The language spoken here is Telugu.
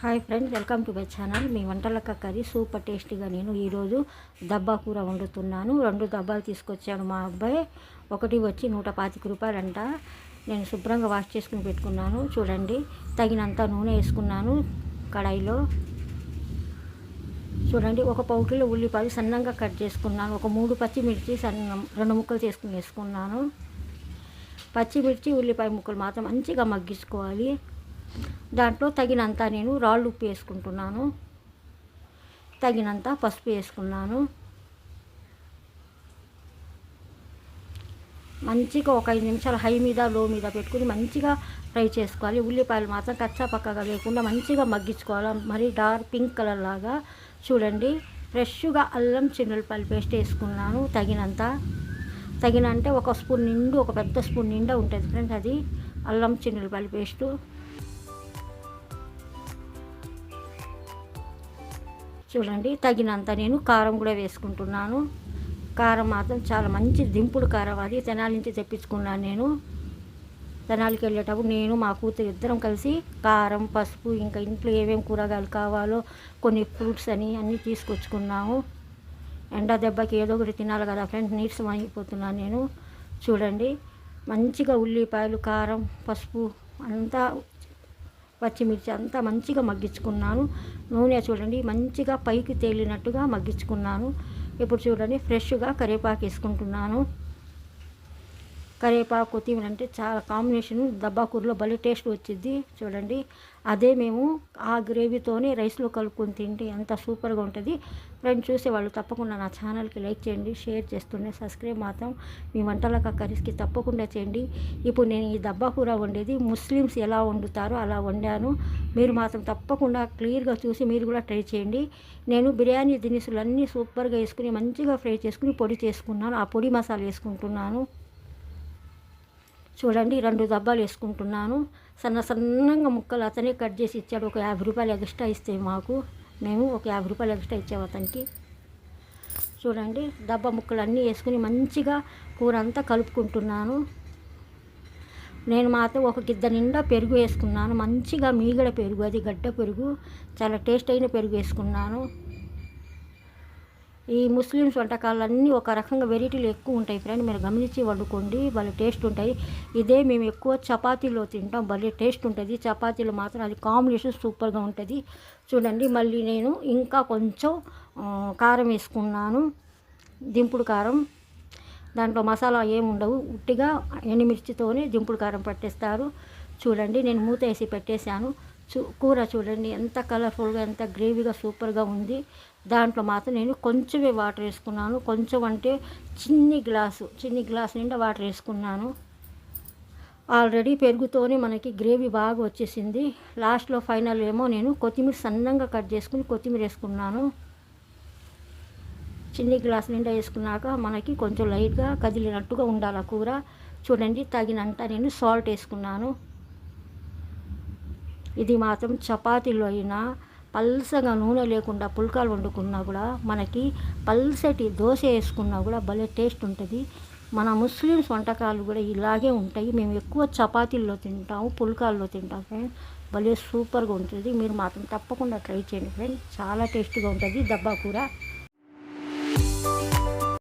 Hi friends welcome to my channel. Me Vantalakka curry super టేస్టీగా నేను ఈరోజు దబ్బా కూర వండుతున్నాను. రెండు దబ్బాలు తీసుకొచ్చాను మా అబ్బాయి. ఒకటి వచ్చి నూట పాతిక రూపాయలంట. నేను శుభ్రంగా వాష్ చేసుకుని పెట్టుకున్నాను. చూడండి తగినంత నూనె వేసుకున్నాను కడాయిలో. చూడండి ఒక పావు ఉల్లిపాయలు సన్నంగా కట్ చేసుకున్నాను. ఒక మూడు పచ్చిమిర్చి సన్న రెండు ముక్కలు చేసుకుని వేసుకున్నాను. పచ్చిమిర్చి ఉల్లిపాయ ముక్కలు మాత్రం మంచిగా మగ్గించుకోవాలి. దాంట్లో తగినంత నేను రాళ్ళు ఉప్పు వేసుకుంటున్నాను. తగినంత పసుపు వేసుకున్నాను. మంచిగా ఒక ఐదు నిమిషాలు హై మీద లో మీద పెట్టుకుని మంచిగా ఫ్రై చేసుకోవాలి. ఉల్లిపాయలు మాత్రం కచ్చా పక్కగా లేకుండా మంచిగా మగ్గించుకోవాలి. మరి డార్క్ పింక్ కలర్ లాగా చూడండి. ఫ్రెష్గా అల్లం చిన్నులపాయలు పేస్ట్ వేసుకున్నాను తగినంత. తగిన అంటే ఒక స్పూన్ నిండు ఒక పెద్ద స్పూన్ నిండా ఉంటుంది ఫ్రెండ్స్ అది. అల్లం చిన్నులపాయలు పేస్టు. చూడండి తగినంత నేను కారం కూడా వేసుకుంటున్నాను. కారం మాత్రం చాలా మంచి దింపుడు కారం అది. తెనాలి నుంచి తెప్పించుకున్నాను నేను. తెనాలికి వెళ్ళేటప్పుడు నేను మా కూతురు ఇద్దరం కలిసి కారం పసుపు ఇంకా ఇంట్లో ఏమేమి కూరగాయలు కావాలో కొన్ని ఫ్రూట్స్ అని అన్నీ తీసుకొచ్చుకున్నాము. ఎండ దెబ్బకి ఏదో ఒకటి తినాలి కదా ఫ్రెండ్స్ నీరసం అయిపోతున్నాను నేను. చూడండి మంచిగా ఉల్లిపాయలు కారం పసుపు అంతా పచ్చిమిర్చి అంతా మంచిగా మగ్గించుకున్నాను. నూనె చూడండి మంచిగా పైకి తేలినట్టుగా మగ్గించుకున్నాను. ఇప్పుడు చూడండి ఫ్రెష్గా కరివేపాకు వేసుకుంటున్నాను. కరివేపాకు కొత్తిమీర అంటే చాలా కాంబినేషన్ దబ్బాకూరలో భలే టేస్ట్ వచ్చింది చూడండి. అదే మేము ఆ గ్రేవీతోనే రైస్లో కలుపుకొని తింటే ఎంత సూపర్గా ఉంటుంది. ఫ్రెండ్స్ చూసే వాళ్ళు తప్పకుండా నా ఛానల్కి లైక్ చేయండి షేర్ చేస్తుండే సబ్స్క్రైబ్ మాత్రం మీ వంటల కర్రీస్కి తప్పకుండా చేయండి. ఇప్పుడు నేను ఈ దబ్బా కూర వండేది ముస్లిమ్స్ ఎలా వండుతారో అలా వండాను. మీరు మాత్రం తప్పకుండా క్లియర్గా చూసి మీరు కూడా ట్రై చేయండి. నేను బిర్యానీ దినుసులు అన్నీ సూపర్గా వేసుకుని మంచిగా ఫ్రై చేసుకుని పొడి చేసుకున్నాను. ఆ పొడి మసాలా వేసుకుంటున్నాను. చూడండి రెండు దబ్బాలు వేసుకుంటున్నాను. సన్న సన్నంగా ముక్కలు అతనే కట్ చేసి ఇచ్చాడు. ఒక యాభై రూపాయలు ఎక్స్ట్రా ఇస్తే మాకు. మేము ఒక యాభై రూపాయలు ఎక్స్ట్రా ఇచ్చాము అతనికి. చూడండి దబ్బ ముక్కలు అన్నీ వేసుకుని మంచిగా కూర అంతా కలుపుకుంటున్నాను. నేను మాత్రం ఒక గిద్ద నిండా పెరుగు వేసుకున్నాను. మంచిగా మీగడ పెరుగు అది గడ్డ పెరుగు. చాలా టేస్ట్ అయిన పెరుగు వేసుకున్నాను. ఈ ముస్లిమ్స్ వంటకాలన్నీ ఒక రకంగా వెరైటీలు ఎక్కువ ఉంటాయి ఫ్రెండ్ మీరు గమనించి వండుకోండి భలే టేస్ట్ ఉంటాయి. ఇదే మేము ఎక్కువ చపాతీలో తింటాం భలే టేస్ట్ ఉంటుంది. చపాతీలు మాత్రం అది కాంబినేషన్ సూపర్గా ఉంటుంది. చూడండి మళ్ళీ నేను ఇంకా కొంచెం కారం వేసుకున్నాను. దింపుడు కారం. దాంట్లో మసాలా ఏమి ఉండవు ఉట్టిగా ఎండుమిర్చితోనే దింపుడు కారం పట్టేస్తారు. చూడండి నేను మూత వేసి పెట్టేశాను. చూ కూర చూడండి ఎంత కలర్ఫుల్గా ఎంత గ్రేవీగా సూపర్గా ఉంది. దాంట్లో మాత్రం నేను కొంచెమే వాటర్ వేసుకున్నాను. కొంచెం అంటే చిన్ని గ్లాసు చిన్ని గ్లాస్ నిండా వాటర్ వేసుకున్నాను. ఆల్రెడీ పెరుగుతోనే మనకి గ్రేవీ బాగా వచ్చేసింది. లాస్ట్లో ఫైనల్ ఏమో నేను కొత్తిమీర సన్నంగా కట్ చేసుకుని కొత్తిమీర వేసుకున్నాను. చిన్ని గ్లాస్ నిండా వేసుకున్నాక మనకి కొంచెం లైట్గా కదిలినట్టుగా ఉండాలి కూర. చూడండి తగినంత నేను సాల్ట్ వేసుకున్నాను. ఇది మాత్రం చపాతీలో అయినా పల్సగా నూనె లేకుండా పుల్కాలు వండుకున్నా కూడా మనకి పల్సటి దోశ వేసుకున్నా కూడా భలే టేస్ట్ ఉంటుంది. మన ముస్లిమ్స్ వంటకాలు కూడా ఇలాగే ఉంటాయి. మేము ఎక్కువ చపాతీల్లో తింటాము పుల్కాల్లో తింటాం ఫ్రెండ్ భలే సూపర్గా ఉంటుంది. మీరు మాత్రం తప్పకుండా ట్రై చేయండి ఫ్రెండ్ చాలా టేస్ట్గా ఉంటుంది. దబ్బా కూర.